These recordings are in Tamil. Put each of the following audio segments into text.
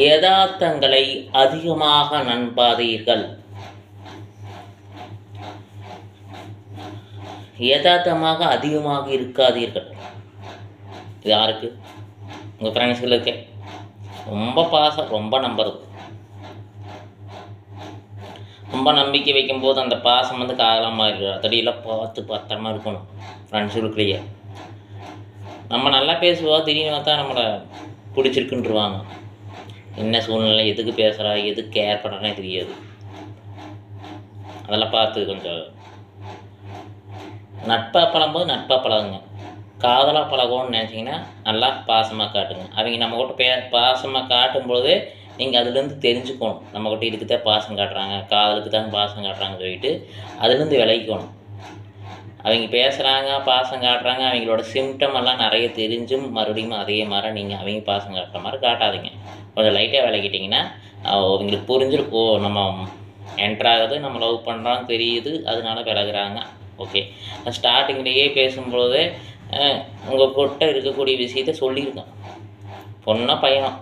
யதார்த்தங்களை அதிகமாக நண்பாதீர்கள் யதார்த்தமாக அதிகமாக இருக்காதீர்கள். இது யாருக்கு? உங்கள் ஃப்ரெண்ட்ஸ்களுக்கு ரொம்ப பாசம் ரொம்ப நம்புறது. ரொம்ப நம்பிக்கை வைக்கும்போது அந்த பாசம் வந்து காதலாக மாறிடும். அதடியெல்லாம் பார்த்து பத்திரமா இருக்கணும். ஃப்ரெண்ட்ஸுக்குள்ளேயே நம்ம நல்லா பேசுவோம் திடீர்னு பார்த்தா நம்மளை பிடிச்சிருக்குன்றுவாங்க. என்ன சூழ்நிலை எதுக்கு பேசுகிறா எதுக்கு கேர் பண்ணுறனே தெரியாது. அதெல்லாம் பார்த்து கொஞ்சம் நட்பாக பழகும்போது நட்பாக பழகுங்க. காதலாக பழகணும்னு நினச்சிங்கன்னா நல்லா பாசமாக காட்டுங்க. அவங்க நம்ம கிட்ட பே பாசமாக காட்டும்பொழுதே நீங்கள் அதுலேருந்து தெரிஞ்சுக்கணும். நம்மக்கிட்ட இதுக்கு தான் பாசம் காட்டுறாங்க காதலுக்கு தான் பாசம் காட்டுறாங்கன்னு சொல்லிட்டு அதுலேருந்து விலகிக்கணும். அவங்க பேசுகிறாங்க பாசம் காட்டுறாங்க அவங்களோட சிம்டம் எல்லாம் நிறைய தெரிஞ்சும் மறுபடியும் அதே மாதிரி நீங்கள் அவங்க பாசம் காட்டுற மாதிரி காட்டாதீங்க. கொஞ்சம் லைட்டாக விளக்கிட்டிங்கன்னா அவங்களுக்கு புரிஞ்சிடும் ஓ நம்ம என்ட்ராகுது நம்ம லவ் பண்ணுறோம் தெரியுது அதனால விலகுறாங்க. ஓகே ஸ்டார்டிங்லேயே பேசும்பொழுதே உங்கள் கிட்ட இருக்கக்கூடிய விஷயத்த சொல்லியிருக்கேன் பொண்ணாக பையனும்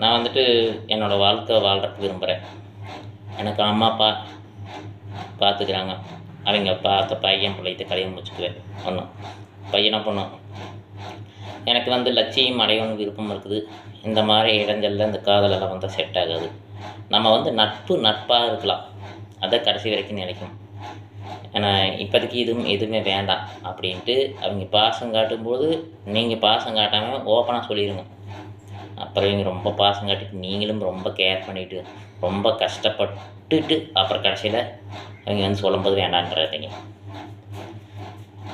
நான் வந்துட்டு என்னோடய வாழ்க்கை வாழ்கிறதுக்கு விரும்புகிறேன் எனக்கு அம்மா அப்பா பார்த்துக்கிறாங்க அவங்க பார்த்த பையன் பிள்ளைத்த கல்யாணம் முடிச்சுக்குவேன். ஒன்றும் பையனாக பொண்ணும் எனக்கு வந்து லட்சியம் அடையணும்னு விருப்பம் இருக்குது. இந்த மாதிரி இடங்களில் இந்த காதலெல்லாம் வந்து செட் ஆகாது. நம்ம வந்து நட்பு நட்பாக இருக்கலாம். அதை கடைசி வரைக்கும் நினைக்கும். ஏன்னா இப்போதைக்கு இதுவும் எதுவுமே வேண்டாம் அப்படின்ட்டு அவங்க பாசம் காட்டும்போது நீங்கள் பாசம் காட்டாமல் ஓப்பனாக சொல்லிடுங்க அப்புறம் இவங்க ரொம்ப பாசம் காட்டிட்டு நீங்களும் ரொம்ப கேர் பண்ணிவிட்டு ரொம்ப கஷ்டப்பட்டுட்டு அப்புறம் கடைசியில் அவங்க வந்து சொல்லும்போது வேண்டான்றதுங்க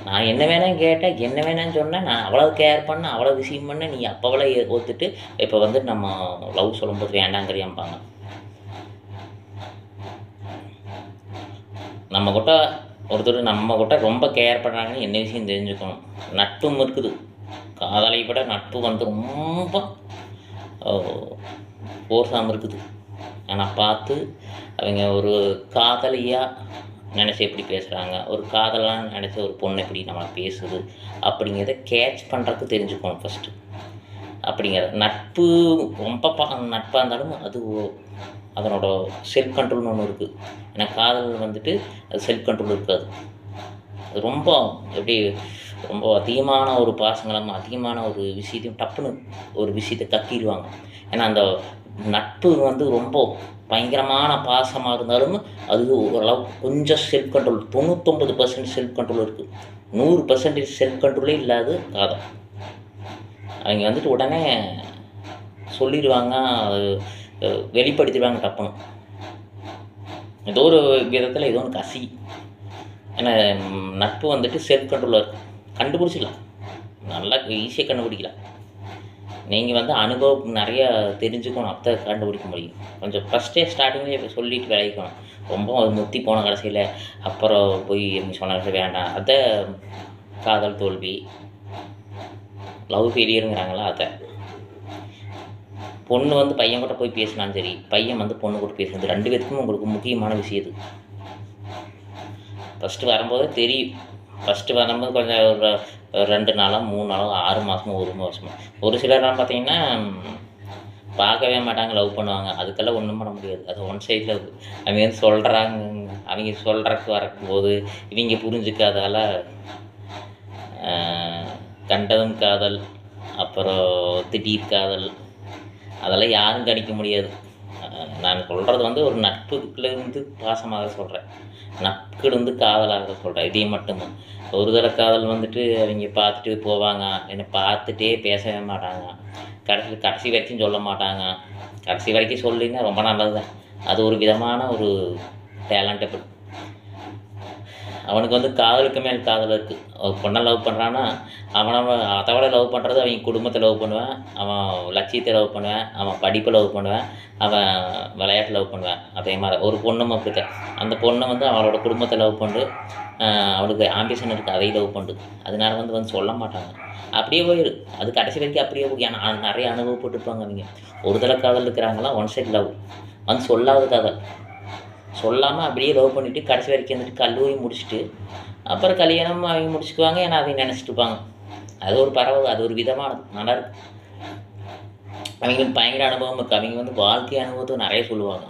நான் என்ன வேணாலும் கேட்டேன் என்ன வேணாம்னு சொன்னேன் நான் அவ்வளோ கேர் பண்ணேன் அவ்வளோ விஷயம் பண்ணேன். நீ அப்போவெல்லாம் ஒத்துட்டு இப்போ வந்து நம்ம லவ் சொல்லும்போது வேண்டாங்கிறியாம்பாங்க. நம்ம கிட்ட ஒருத்தர் நம்ம கிட்ட ரொம்ப கேர் பண்ணுறாங்கன்னு என்ன விஷயம் தெரிஞ்சுக்கணும். நட்பும் இருக்குது. காதலை விட நட்பு வந்து ரொம்ப போர்சாமல் இருக்குது. ஆனால் பார்த்து அவங்க ஒரு காதலியாக நினச்சி எப்படி பேசுகிறாங்க ஒரு காதலாக நினச்ச ஒரு பொண்ணு எப்படி நம்மளை பேசுது? அப்படிங்கிறத கேட்ச் பண்ணுறதுக்கு தெரிஞ்சுக்கணும் ஃபஸ்ட்டு அப்படிங்கிற நட்பு ரொம்ப பா நட்பாக இருந்தாலும் அது அதனோட செல்ஃப் கண்ட்ரோல்னு ஒன்று இருக்குது ஏன்னா காதல் வந்துட்டு அது செல்ஃப் கண்ட்ரோல் இருக்காது. அது ரொம்ப எப்படி ரொம்ப அதிகமான ஒரு பாசங்களும் அதிகமான ஒரு விஷயத்தையும் டப்புன்னு ஒரு விஷயத்தை கக்கிடுவாங்க ஏன்னா அந்த நட்பு வந்து ரொம்ப பயங்கரமான பாசமாக இருந்தாலும் அது ஓரளவு கொஞ்சம் செல்ஃப் கண்ட்ரோல் தொண்ணூத்தொம்பது பர்சன்ட் செல்ஃப் கண்ட்ரோல் இருக்குது நூறு பர்சன்டேஜ் செல்ஃப் கண்ட்ரோலே இல்லாத காதல். அவங்க வந்துட்டு உடனே சொல்லிடுவாங்க வெளிப்படுத்திடுவாங்க டப்புன்னு. ஏதோ ஒரு விதத்தில் ஏதோ ஒன்று கசி. ஏன்னா நட்பு வந்துட்டு செல்ஃப் கண்ட்ரோலாக இருக்குது கண்டுபிடிச்சிக்கலாம். நல்லா ஈஸியாக கண்டுபிடிக்கலாம். நீங்கள் வந்து அனுபவம் நிறையா தெரிஞ்சுக்கணும் அப்போ தான் கண்டுபிடிக்க முடியும். கொஞ்சம் ஃபஸ்ட்டே ஸ்டார்டிங்லேயே சொல்லிட்டு விளைவிக்கணும் ரொம்ப அது முத்தி போன கடைசியில் அப்புறம் போய் நீ சொன்ன வேண்டாம். அதை காதல் தோல்வி லவ் ஃபெயிலியருங்கிறாங்களா அதை. பொண்ணு வந்து பையன் கூட போய் பேசினாலும் சரி பையன் வந்து பொண்ணு கூட பேசுனது ரெண்டு பேத்துக்கும் உங்களுக்கு முக்கியமான விஷயம் இது. ஃபஸ்ட்டு வரும்போதே தெரியும். ஃபஸ்ட்டு வரும்போது கொஞ்சம் ஒரு ரெண்டு நாளாக மூணு நாளோ ஆறு மாதமும் ஒரு வருஷமும் ஒரு சிலர்லாம் பார்த்தீங்கன்னா பார்க்கவே மாட்டாங்க லவ் பண்ணுவாங்க. அதுக்கெல்லாம் ஒன்றும் பண்ண முடியாது. அது ஒன் சைடில் அவங்க வந்து சொல்கிறாங்க அவங்க சொல்கிறக்கு வரும்போது இவங்க புரிஞ்சுக்காதால கண்டதும் காதல் அப்புறம் திடீர் காதல் அதெல்லாம் யாரும் கணிக்க முடியாது. நான் சொல்கிறது வந்து ஒரு நட்புலேருந்து பாசமாக சொல்கிறேன் நட்புலேருந்து காதலாக சொல்கிறேன் இதே மட்டும்தான் ஒரு தடவை காதல் வந்துட்டு அவங்க பார்த்துட்டு போவாங்க. என்னை பார்த்துட்டே பேசவே மாட்டாங்க. கடைசி கடைசி வரைக்கும் சொல்ல மாட்டாங்க. கடைசி வரைக்கும் சொல்லினா ரொம்ப நல்லது தான் அது ஒரு விதமான ஒரு டேலண்டபிள் அவனுக்கு வந்து காதலுக்கு மேல் காதல் இருக்குது ஒரு பொண்ணை லவ் பண்ணுறான்னா அவனை அதை விட லவ் பண்ணுறது அவன் குடும்பத்தை லவ் பண்ணுவேன் அவன் லட்சியத்தை லவ் பண்ணுவேன் அவன் படிப்பை லவ் பண்ணுவேன் அவன் விளையாட்டு லவ் பண்ணுவேன். அதே மாதிரி ஒரு பொண்ணும் அப்படித்தான். அந்த பொண்ணு வந்து அவளோட குடும்பத்தை லவ் பண்ணு அவளுக்கு ஆம்பிஷன் இருக்குது அதை லவ் பண்ணு. அதனால வந்து வந்து சொல்ல மாட்டாங்க. அப்படியே போயிரு. அது கடைசி வரைக்கும் அப்படியே போய் ஏன்னா அ- நிறைய அனுபவப்பட்டுருப்பாங்க அவங்க. ஒரு தடவை காதல் இருக்கிறாங்களாம் ஒன் சைட் லவ் வந்து சொல்லாத காதல். சொல்லாமல் அப்படியே லவ் பண்ணிவிட்டு கடைசி வரைக்கும் வந்துட்டு கல்லூரி முடிச்சுட்டு அப்புறம் கல்யாணம் அவங்க முடிச்சுக்குவாங்க ஏன்னா அவங்க நினச்சிட்டு இருப்பாங்க. அது ஒரு பரவாயில்ல அது ஒரு விதமானது நல்லா இருக்கு. அவங்களுக்கு பயங்கர அனுபவம் இருக்குது அவங்க வந்து வாழ்க்கை அனுபவத்தை நிறைய சொல்லுவாங்க.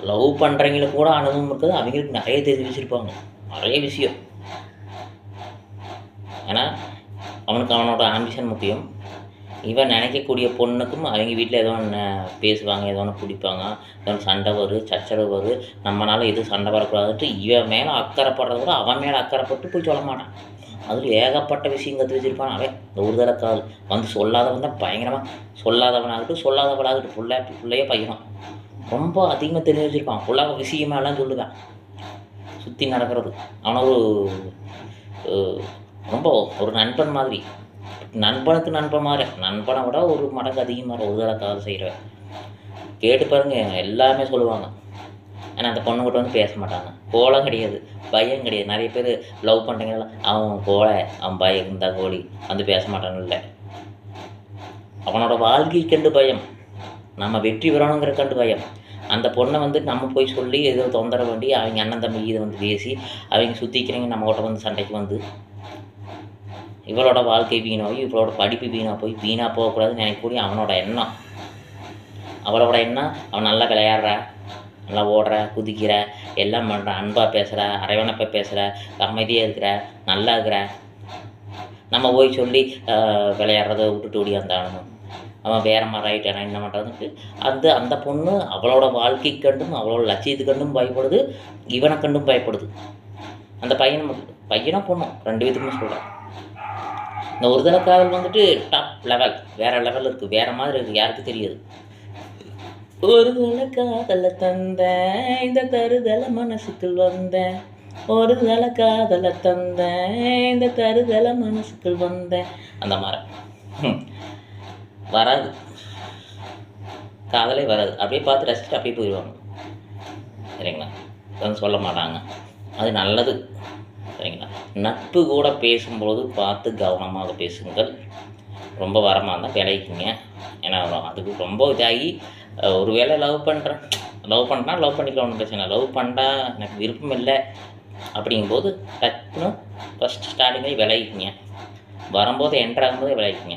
லவ் பண்ணுறவங்களுக்கு கூட அனுபவம் இருக்குது. அவங்களுக்கு நிறைய தெரிஞ்சு வச்சுருப்பாங்க. நிறைய விஷயம். ஏன்னா அவனுக்கு அவனோட ஆம்பிஷன் முக்கியம். இவன் நினைக்கக்கூடிய பொண்ணுக்கும் அவங்க வீட்டில் ஏதோ ஒன்று பேசுவாங்க ஏதோ ஒன்று பிடிப்பாங்க. ஏதோ ஒன்று சண்டை வரும் சச்சரவு வரும் நம்மளால் எதுவும் சண்டை வரக்கூடாதுன்ட்டு இவன் மேலே அக்கறைப்படுறத விட அவன் மேலே அக்கறைப்பட்டு போய் சொல்ல மாட்டான். அதில் ஏகப்பட்ட விஷயம் கற்று வச்சிருப்பான் அவன். இந்த ஒரு தடவை கால். வந்து சொல்லாதவன் தான் பயங்கரமாக சொல்லாதவனாகட்டும் சொல்லாதவனாகட்டும் பிள்ளை பிள்ளையே பையனும். ரொம்ப அதிகமாக தெரிஞ்சு வச்சுருப்பான். ஃபுல்லாக விஷயமாலாம் சொல்லுவேன். சுற்றி நடக்கிறது. அவனை ஒரு ரொம்ப ஒரு நண்பன் மாதிரி. நண்பனுக்கு நண்பன் மாதிரி நண்பனை விட ஒரு மடங்கு அதிகமாக ஒரு தடவை கால் செய்கிறேன் கேட்டு பாருங்க எல்லாமே சொல்லுவாங்க. ஆனால் அந்த பொண்ணுகிட்ட வந்து பேச மாட்டாங்க. கோலம் கிடையாது பயம் கிடையாது. நிறைய பேர் லவ் பண்ணுறீங்களா அவன் கோல அவன் பயம் இந்த கோழி வந்து பேச மாட்டான்ல அவனோட வாழ்க்கை கண்டு பயம். நம்ம வெற்றி பெறணுங்கிற கண்டு பயம். அந்த பொண்ணை வந்து நம்ம போய் சொல்லி ஏதோ தொந்தரவு பண்ணி அவங்க அண்ணன் தம்பி இதை வந்து பேசி அவங்க சுற்றிக்கிறவங்க நம்ம கிட்ட வந்து சண்டைக்கு வந்து இவளோட வாழ்க்கை வீணாகி இவளோட படிப்பு வீணாக போய் வீணாக போகக்கூடாதுன்னு நினைக்கக்கூடிய அவனோட எண்ணம். அவளோட எண்ணம் அவன் நல்லா விளையாடுறா நல்லா ஓடுற குதிக்கிற எல்லாம் பண்ணுற அன்பாக பேசுகிற அரவணைப்பாக பேசுகிற அமைதியாக இருக்கிற நல்லா இருக்கிற. நம்ம போய் சொல்லி விளையாடுறத விட்டுட்டு ஓடியாந்தானும் அவன் வேற மாதிரி ஆகிட்டானா என்ன பண்ணுறதுன்ட்டு அந்த அந்த பொண்ணு அவளோட வாழ்க்கை கண்டும் அவளோட லட்சியத்து கண்டும் பயப்படுது இவனை கண்டும் பயப்படுது. அந்த பையனும் பையனும் பொண்ணும் ரெண்டு பேத்துக்குமே சொல்கிறேன் இந்த ஒரு தடவை காதல் வந்துட்டு டாப் லெவல் வேற லெவல் இருக்குது வேற மாதிரி இருக்குது யாருக்கு தெரியாது. ஒரு தலை காதல தந்தேன். இந்த தருதல மனசுக்குள் வந்தேன். ஒரு தலை காதல தந்தேன். இந்த தருதல மனசுக்குள் வந்தேன். அந்த மாதிரி. வராது. காதலே வராது. அப்படியே பார்த்து ரசிச்சுட்டு அப்படியே போயிடுவாங்க. சரிங்களா? சொல்ல மாட்டாங்க. அது நல்லது. சரிங்களா? நட்பு கூட பேசும்பொழுது பார்த்து கவனமாக பேசுங்கள். ரொம்ப வரமாக இருந்தால் விளைக்குங்க ஏன்னா அதுக்கு ரொம்ப இதாகி ஒருவேளை ஒரு வேளை லவ் பண்ணுறேன் லவ் பண்ணால் லவ் பண்ணிக்கலாம் ஒன்றும் பிரச்சனை லவ் பண்ணா எனக்கு விருப்பம் இல்லை. அப்படிங்கும்போது டக்குன்னு ஃபஸ்ட் ஸ்டார்டிங்லேயே விளைக்குங்க வரும்போது என்ட்ரு ஆகும்போதே விளைக்குங்க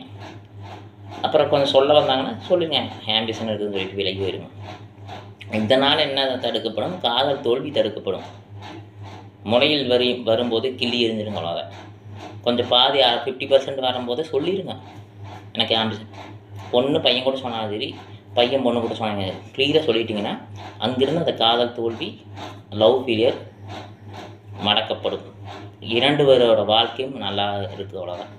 அப்புறம் கொஞ்சம் சொல்ல வந்தாங்கன்னா சொல்லுங்க. ஆம்பிஷன் இருக்குதுன்னு சொல்லிட்டு விலகி போயிடுங்க இதனால் என்ன தடுக்கப்படும்? காதல் தோல்வி தடுக்கப்படும். முளையில் வரி வரும்போது கிள்ளி எறிஞ்சிருங்க அவ்வளோதான் கொஞ்சம் பாதி ஃபிஃப்டி பர்சன்ட் வரும்போது சொல்லிடுங்க எனக்கு ஆம்பிஷன் பொண்ணு பையன் கூட சொன்னாலும் சரி பையன் பொண்ணு கூட சொன்னாங்க க்ளியராக சொல்லிட்டிங்கன்னா அங்கிருந்து அந்த காதல் தோல்வி லவ் ஃபீலியர் மடக்கப்படும். இரண்டு பேரோட வாழ்க்கையும் நல்லா இருக்குது அவ்வளோதான்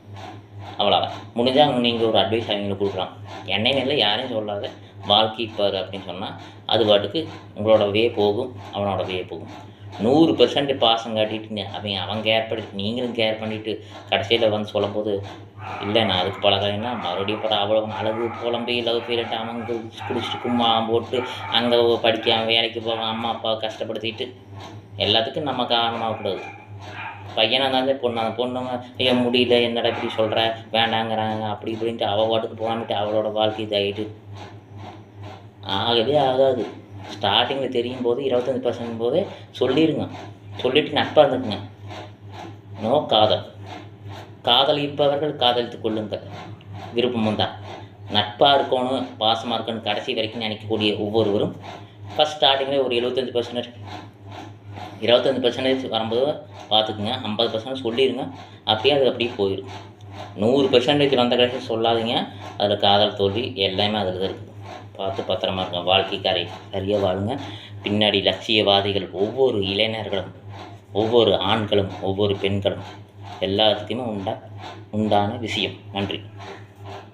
அவ்வளோதான் முடிஞ்சால் நீங்கள் ஒரு அட்வைஸ் அவங்களுக்கு கொடுக்கலாம். என்னைன்னு இல்லை யாரையும் சொல்லாத வாழ்க்கை பாரு அப்படின்னு சொன்னால் அது பாட்டுக்கு உங்களோட வே போகும் அவனோட வே போகும். நூறு பெர்சன்ட் பாசம் காட்டிட்டு அவன் அவன் கேர் பண்ணிட்டு நீங்களும் கேர் பண்ணிட்டு கடைசியில் வந்து சொல்லும்போது இல்லை நான் அதுக்கு பழகிறேன்னா மறுபடியும் படம் அவ்வளோ அழகு புலம்பி லவ் ஃபீலிட்டு அவன் குடிச்சு குடிச்சிட்டு கும்மா போட்டு அங்கே படிக்காம வேலைக்கு போவான் அம்மா அப்பாவை கஷ்டப்படுத்திட்டு எல்லாத்துக்கும் நம்ம காரணமாகக்கூடாது பையனாக இருந்தாலும் பொண்ணு அந்த பொண்ணுங்க ஏன் முடியல என்னடா இப்படி சொல்கிற வேண்டாங்கிறாங்க. அப்படி இப்படின்ட்டு அவள் பாட்டுக்கு போகாமட்டு அவளோட வாழ்க்கை இதாகிட்டு ஆகவே ஆகாது. ஸ்டார்டிங்கில் தெரியும் போது இருபத்தஞ்சி பர்சன்ட் போதே சொல்லிடுங்க சொல்லிவிட்டு நட்பாக இருந்துக்குங்க. நோ காதல். காதலிப்பவர்கள் காதலித்து கொள்ளுங்கள். விருப்பமும் தான் நட்பாக இருக்கணும் பாசமாக இருக்கணும் கடைசி வரைக்கும் நினைக்கக்கூடிய ஒவ்வொருவரும் ஃபஸ்ட் ஸ்டார்டிங்கில் ஒரு எழுபத்தஞ்சி பர்சன்டேஜ் இருபத்தஞ்சி பர்சன்டேஜ் வரும்போது பார்த்துக்குங்க. ஐம்பது பர்சன்டேஜ் சொல்லிடுங்க அப்படியே அது அப்படியே போயிடும். நூறு பர்சன்டேஜ் வந்த கடைசி சொல்லாதீங்க. அதில் காதல் தோல்வி எல்லாமே அதில் தான் இருக்குது பார்த்து பத்திரமா இருங்க. வாழ்க்கைக்காரை சரியாக வாழுங்க. பின்னாடி லட்சியவாதிகள் ஒவ்வொரு இளைஞர்களும் ஒவ்வொரு ஆண்களும் ஒவ்வொரு பெண்களும் எல்லாத்துக்குமே உண்டா உண்டான விஷயம். நன்றி.